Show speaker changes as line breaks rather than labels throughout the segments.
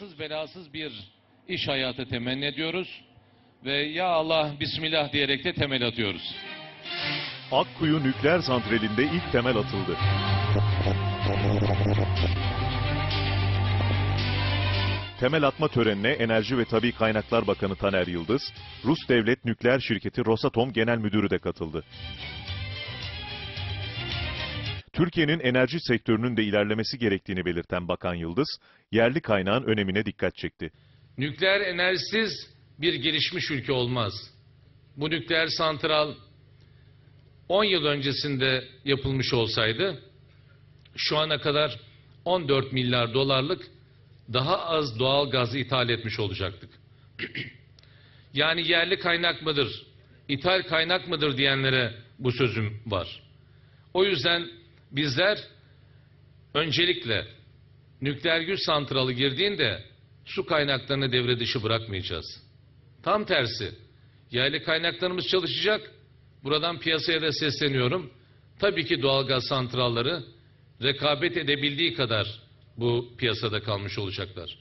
kazasız belasız bir iş hayatı temenni ediyoruz. Ve ya Allah Bismillah diyerek de temel atıyoruz.
Akkuyu Nükleer Santrali'nde ilk temel atıldı. Temel atma törenine Enerji ve Tabi Kaynaklar Bakanı Taner Yıldız, Rus Devlet Nükleer Şirketi Rosatom Genel Müdürü de katıldı. Türkiye'nin enerji sektörünün de ilerlemesi gerektiğini belirten Bakan Yıldız, yerli kaynağın önemine dikkat çekti.
Nükleer enerjisiz bir gelişmiş ülke olmaz. Bu nükleer santral 10 yıl öncesinde yapılmış olsaydı şu ana kadar 14 milyar dolarlık daha az doğal gaz ithal etmiş olacaktık. yani yerli kaynak mıdır, ithal kaynak mıdır diyenlere bu sözüm var. O yüzden bizler öncelikle nükleer güç santralı girdiğinde su kaynaklarını devre dışı bırakmayacağız. Tam tersi. Yerli kaynaklarımız çalışacak. Buradan piyasaya da sesleniyorum. Tabii ki doğalgaz santralları rekabet edebildiği kadar bu piyasada kalmış olacaklar.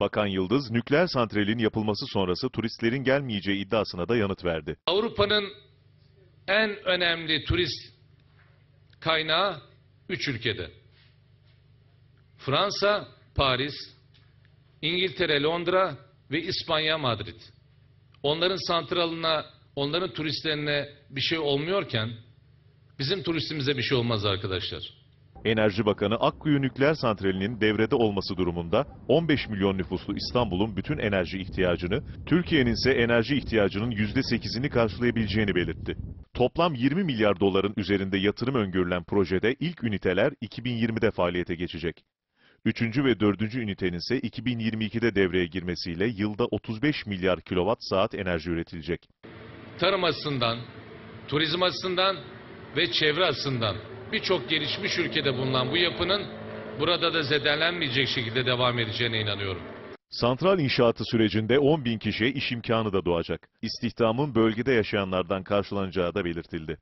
Bakan Yıldız, nükleer santralin yapılması sonrası turistlerin gelmeyeceği iddiasına da yanıt verdi.
Avrupa'nın en önemli turist kaynağı üç ülkede. Fransa, Paris, İngiltere, Londra ve İspanya, Madrid. Onların santralına, onların turistlerine bir şey olmuyorken bizim turistimize bir şey olmaz arkadaşlar.
Enerji Bakanı Akkuyu Nükleer Santrali'nin devrede olması durumunda 15 milyon nüfuslu İstanbul'un bütün enerji ihtiyacını, Türkiye'nin ise enerji ihtiyacının %8'ini karşılayabileceğini belirtti. Toplam 20 milyar doların üzerinde yatırım öngörülen projede ilk üniteler 2020'de faaliyete geçecek. Üçüncü ve dördüncü ünitenin ise 2022'de devreye girmesiyle yılda 35 milyar kilowatt saat enerji üretilecek.
Tarım açısından, turizm açısından ve çevre açısından birçok gelişmiş ülkede bulunan bu yapının burada da zedelenmeyecek şekilde devam edeceğine inanıyorum.
Santral inşaatı sürecinde 10 bin kişiye iş imkanı da doğacak. İstihdamın bölgede yaşayanlardan karşılanacağı da belirtildi.